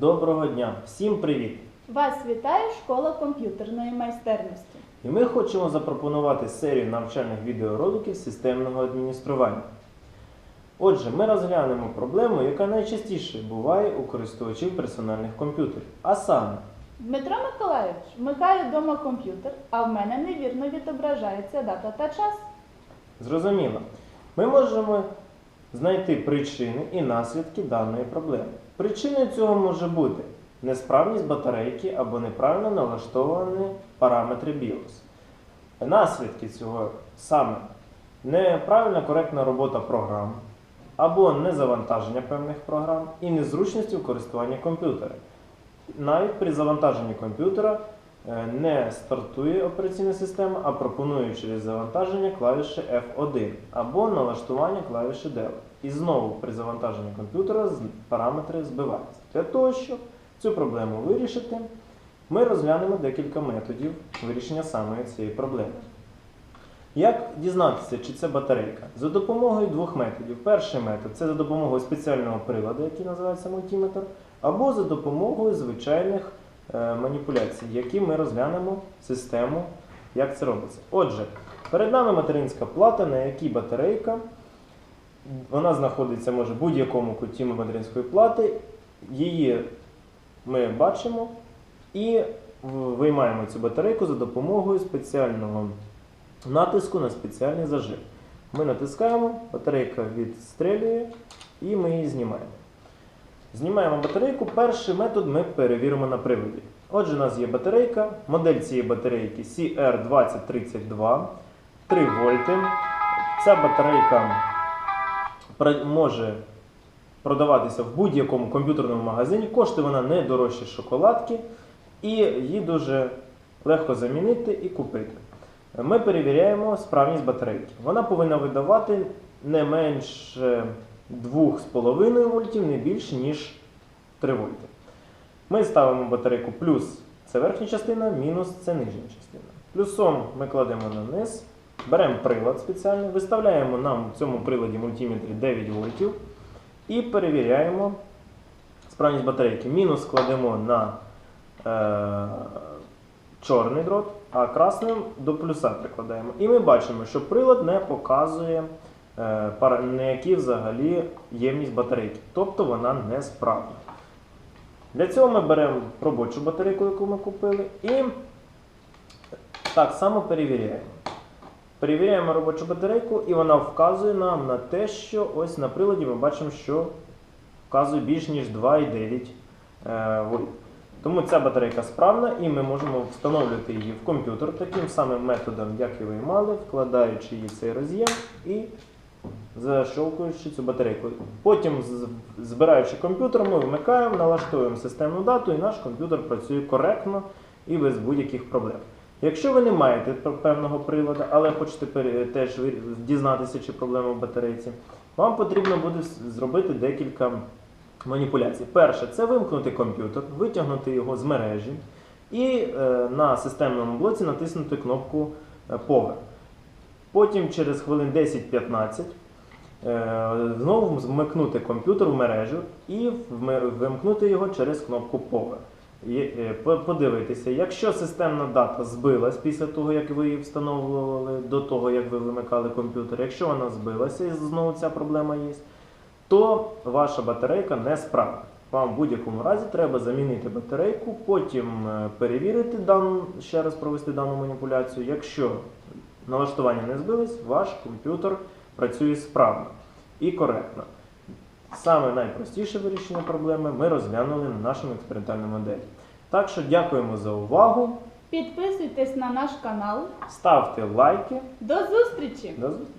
Доброго дня! Всім привіт! Вас вітає школа комп'ютерної майстерності. І ми хочемо запропонувати серію навчальних відеороликів системного адміністрування. Отже, ми розглянемо проблему, яка найчастіше буває у користувачів персональних комп'ютерів. А саме, Дмитро Миколайович, вмикаю вдома комп'ютер, а в мене невірно відображається дата та час. зрозуміло, ми можемо знайти причини і наслідки даної проблеми. Причиною цього може бути несправність батарейки або неправильно налаштовані параметри BIOS. Наслідки цього саме неправильна коректна робота програм або незавантаження певних програм і незручності в користуванні комп'ютера. Навіть при завантаженні комп'ютера не стартує операційна система, а пропонує через завантаження клавіші F1 або налаштування клавіші Del. І знову при завантаженні комп'ютера параметри збиваються. Для того, щоб цю проблему вирішити, ми розглянемо декілька методів вирішення саме цієї проблеми. Як дізнатися, чи це батарейка? За допомогою двох методів. Перший метод це за допомогою спеціального приладу, який називається мультиметр, або за допомогою звичайних е, маніпуляцій, які ми розглянемо систему, як це робиться. Отже, перед нами материнська плата, на якій батарейка. Вона знаходиться може в будь-якому куті материнської плати. Її ми бачимо і виймаємо цю батарейку за допомогою спеціального натиску на спеціальний зажим. Ми натискаємо, батарейка відстрелює і ми її знімаємо. Знімаємо батарейку. Перший метод ми перевіримо на приводі. Отже, у нас є батарейка. Модель цієї батарейки CR2032, 3 вольти. Ця батарейка може продаватися в будь-якому комп'ютерному магазині. Коштує вона не дорожче шоколадки, і її дуже легко замінити і купити. Ми перевіряємо справність батарейки. Вона повинна видавати не менше 2,5 вольтів, не більше, ніж 3 вольти. Ми ставимо батарейку плюс це верхня частина, мінус це нижня частина. Плюсом ми кладемо на низ, беремо прилад спеціальний, виставляємо нам в цьому приладі мультиметрі 9 вольтів і перевіряємо справність батарейки. Мінус кладемо на е, чорний дрот, а красним до плюса прикладаємо. І ми бачимо, що прилад не показує е, пара- ніякі взагалі ємність батарейки, тобто вона не справна. Для цього ми беремо робочу батарейку, яку ми купили, і так само перевіряємо. Перевіряємо робочу батарейку, і вона вказує нам на те, що ось на приладі ми бачимо, що вказує більш ніж 2,9 е, вольт. Тому ця батарейка справна і ми можемо встановлювати її в комп'ютер таким самим методом, як і ви мали, вкладаючи її цей роз'єм і защолкуючи цю батарейку. Потім, збираючи комп'ютер, ми вмикаємо, налаштовуємо системну дату, і наш комп'ютер працює коректно і без будь-яких проблем. Якщо ви не маєте певного приладу, але хочете теж дізнатися, чи проблема в батарейці, вам потрібно буде зробити декілька маніпуляцій. Перше, це вимкнути комп'ютер, витягнути його з мережі і е, на системному блоці натиснути кнопку е, Power. Потім через хвилин 10-15 е, знову вмикнути комп'ютер в мережу і вимкнути його через кнопку Power. І, е, подивитися, якщо системна дата збилась після того, як ви її встановлювали, до того, як ви вимикали комп'ютер, якщо вона збилася і знову ця проблема є, то ваша батарейка не справна. Вам в будь-якому разі треба замінити батарейку, потім е, перевірити дану, ще раз провести дану маніпуляцію. Якщо налаштування не збились, ваш комп'ютер працює справно і коректно. Саме найпростіше вирішення проблеми ми розглянули на нашому експериментальному моделі. Так що дякуємо за увагу. Підписуйтесь на наш канал. Ставте лайки. До зустрічі! До зустрічі!